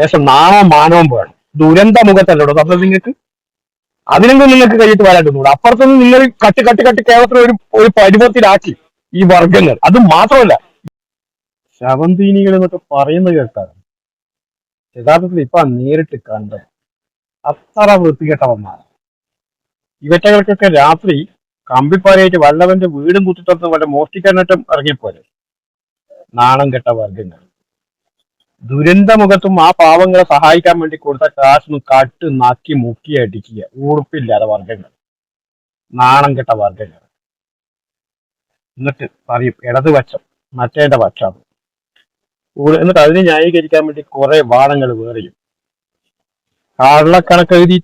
ശേഷം നാമം മാനവും വേണം. ദുരന്ത മുഖത്തല്ലോ തന്നത് നിങ്ങൾക്ക് അതിനെങ്കിലും നിങ്ങൾക്ക് കൈയിട്ട് വരാണ്ടുകൂടെ അപ്പുറത്തുനിന്ന് നിങ്ങൾ കട്ടി കട്ട് കട്ട് കേരളത്തിൽ ഒരു ഒരു പരുവത്തിലാക്കി ഈ വർഗങ്ങൾ. അത് മാത്രമല്ല ശവന്തീനികൾ എന്നൊക്കെ പറയുന്നത് കേൾക്കാറ് യഥാർത്ഥത്തിൽ ഇപ്പൊ നേരിട്ട് കണ്ടത് അത്ര വൃത്തികെട്ടവന്മാർ ഇവറ്റകൾക്കൊക്കെ രാത്രി കമ്പിപ്പാരയായിട്ട് വല്ലവന്റെ വീടും കുത്തിത്തൊന്ന് വല്ല മോഷ്ടിക്കാനായിട്ടും ഇറങ്ങിപ്പോലെ നാണം കെട്ട വർഗങ്ങൾ. ദുരന്തമുഖത്തും ആ പാവങ്ങളെ സഹായിക്കാൻ വേണ്ടി കൊടുത്ത കാശൊന്നും കട്ട് നാക്കി മുക്കി അടിക്കുക. ഉറുപ്പില്ലാതെ വർഗങ്ങൾ നാണം കെട്ട വർഗങ്ങൾ എന്നിട്ട് പറയും ഇടതുപക്ഷം മറ്റേന്റെ പക്ഷം എന്നിട്ട് അതിനെ ന്യായീകരിക്കാൻ വേണ്ടി കുറെ വാദങ്ങൾ വേറെയും. കള്ളക്കണക്ക് എഴുതി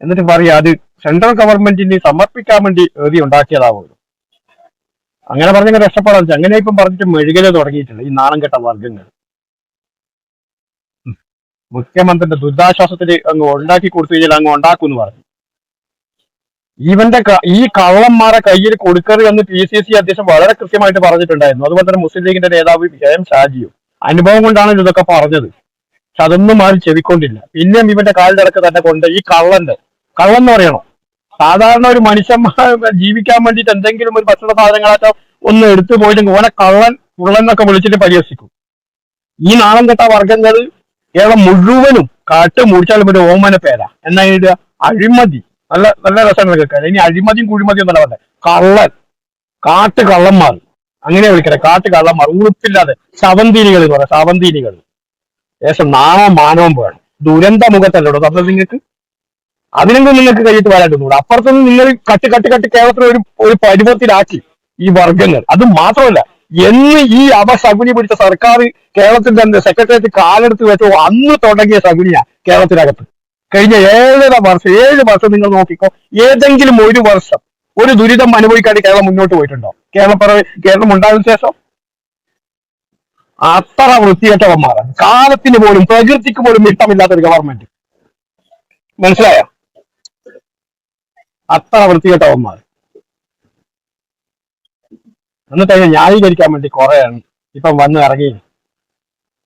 എന്നിട്ട് പറയും അത് സെൻട്രൽ ഗവൺമെന്റിന് സമർപ്പിക്കാൻ വേണ്ടി എഴുതി ഉണ്ടാക്കിയതാവുള്ളൂ അങ്ങനെ പറഞ്ഞങ്ങ് രക്ഷപ്പെടാൻ അങ്ങനെ ഇപ്പം പറഞ്ഞിട്ട് മെഴുകൽ തുടങ്ങിയിട്ടുണ്ട് ഈ നാണം കെട്ട വർഗങ്ങൾ മുഖ്യമന്ത്രിന്റെ ദുരിതാശ്വാസത്തിന് അങ്ങ് ഉണ്ടാക്കി കൊടുത്തു കഴിഞ്ഞാൽ അങ്ങ് ഉണ്ടാക്കും എന്ന് പറഞ്ഞു. ഇവന്റെ ഈ കള്ളന്മാരെ കയ്യിൽ കൊടുക്കരുത് എന്ന് പി സി സി അധ്യക്ഷൻ വളരെ കൃത്യമായിട്ട് പറഞ്ഞിട്ടുണ്ടായിരുന്നു. അതുപോലെ തന്നെ മുസ്ലിം ലീഗിന്റെ നേതാവ് എം ഷാജിയും. അനുഭവം കൊണ്ടാണ് ഇതൊക്കെ പറഞ്ഞത്. പക്ഷെ അതൊന്നും ആരും ചെവിക്കൊണ്ടില്ല. പിന്നെയും ഇവന്റെ കാലിലടക്ക് തന്നെ കൊണ്ട് ഈ കള്ളന്റെ കള്ളം എന്ന് പറയണോ? സാധാരണ ഒരു മനുഷ്യന്മാർ ജീവിക്കാൻ വേണ്ടിയിട്ട് എന്തെങ്കിലും ഒരു ഭക്ഷണ സാധനങ്ങളൊക്കെ ഒന്ന് എടുത്തു പോയിട്ട് ഓനെ കള്ളൻ എന്നൊക്കെ വിളിച്ചിട്ട് പരിഹസിക്കും. ഈ നാളം കെട്ട വർഗങ്ങൾ കേരളം മുഴുവനും കാട്ട് മുടിച്ചാലും പിന്നെ ഓമന പേര. എന്നാ എഴുതുക അഴിമതി. നല്ല നല്ല രസമാണ് കേൾക്കാൻ. ഇനി അഴിമതിയും കുഴിമതിയും എന്നല്ല പറഞ്ഞത് കള്ളൻ. കാട്ട് കള്ളന്മാർ. അങ്ങനെ വിളിക്കട്ടെ കാട്ട് കള്ളന്മാർ. ഉറുപ്പില്ലാതെ ശവന്തീനികൾ എന്ന് പറയാം. ശവന്തീനികൾ. ശേഷം നാണവും മാനവും വേണം. ദുരന്ത മുഖത്തല്ലോ തന്നെ നിങ്ങൾക്ക്? അതിനെങ്കിലും നിങ്ങൾക്ക് കഴിഞ്ഞിട്ട് വരാണ്ടുകൂടെ അപ്പുറത്തുനിന്ന് നിങ്ങൾ കട്ട് കട്ട് കട്ട് കേരളത്തിൽ ഒരു ഒരു പരുവത്തിലാക്കി ഈ വർഗങ്ങൾ അത് മാത്രമല്ല എന്ന് ഈ അപശകുനി പിടിച്ച സർക്കാർ കേരളത്തിന്റെ സെക്രട്ടേറിയറ്റ് കാലെടുത്ത് വെച്ചോ അന്ന് തുടങ്ങിയ ശകുനിയ കേരളത്തിനകത്ത്. കഴിഞ്ഞ ഏഴര വർഷം ഏഴ് വർഷം നിങ്ങൾ നോക്കിക്കോ ഏതെങ്കിലും ഒരു വർഷം ഒരു ദുരിതം അനുഭവിക്കാതെ കേരളം മുന്നോട്ട് പോയിട്ടുണ്ടോ? കേരളം പിറവി കേരളം ഉണ്ടായതിനു ശേഷം? അത്ര വൃത്തികെട്ടവന്മാരാണ്. കാലത്തിന് പോലും പ്രകൃതിക്ക് പോലും ഇഷ്ടമില്ലാത്ത ഒരു ഗവൺമെന്റ് മനസ്സിലായോ? അത്ര വൃത്തികെട്ടവന്മാർ എന്നിട്ട് അതിനെ ന്യായീകരിക്കാൻ വേണ്ടി കുറെയാണ്. ഇപ്പം വന്ന് ഇറങ്ങി.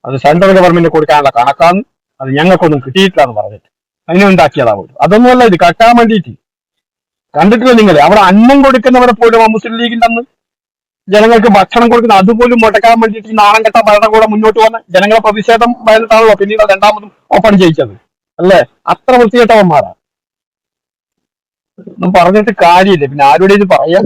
അത് സെൻട്രൽ ഗവൺമെന്റ് കൊടുക്കാനുള്ള കണക്കാണ്. അത് ഞങ്ങൾക്കൊന്നും കിട്ടിയിട്ടില്ല എന്ന് പറഞ്ഞിട്ട്. അതിനെ ഉണ്ടാക്കിയതാ പോലും. അതൊന്നുമല്ല ഇത് കട്ടാൻ വേണ്ടിയിട്ട്. കണ്ടിട്ടില്ല നിങ്ങൾ? അവിടെ അന്നം കൊടുക്കുന്നവരെ പോലും മുസ്ലിം ലീഗിന്റെ അന്ന് ജനങ്ങൾക്ക് ഭക്ഷണം കൊടുക്കുന്ന അതുപോലും മുടക്കാൻ വേണ്ടിയിട്ട് ഈ നാണം കെട്ട ഭരണകൂടം മുന്നോട്ട് വന്ന ജനങ്ങളെ പ്രതിഷേധം വയലത്താണല്ലോ പിന്നീട് രണ്ടാമതും ഓപ്പൺ ജയിച്ചത് അല്ലേ? അത്ര വൃത്തികെട്ടവന്മാരാ. പറഞ്ഞിട്ട് കാര്യമില്ല. പിന്നെ ആരോടേത് ഇത് പറയാൻ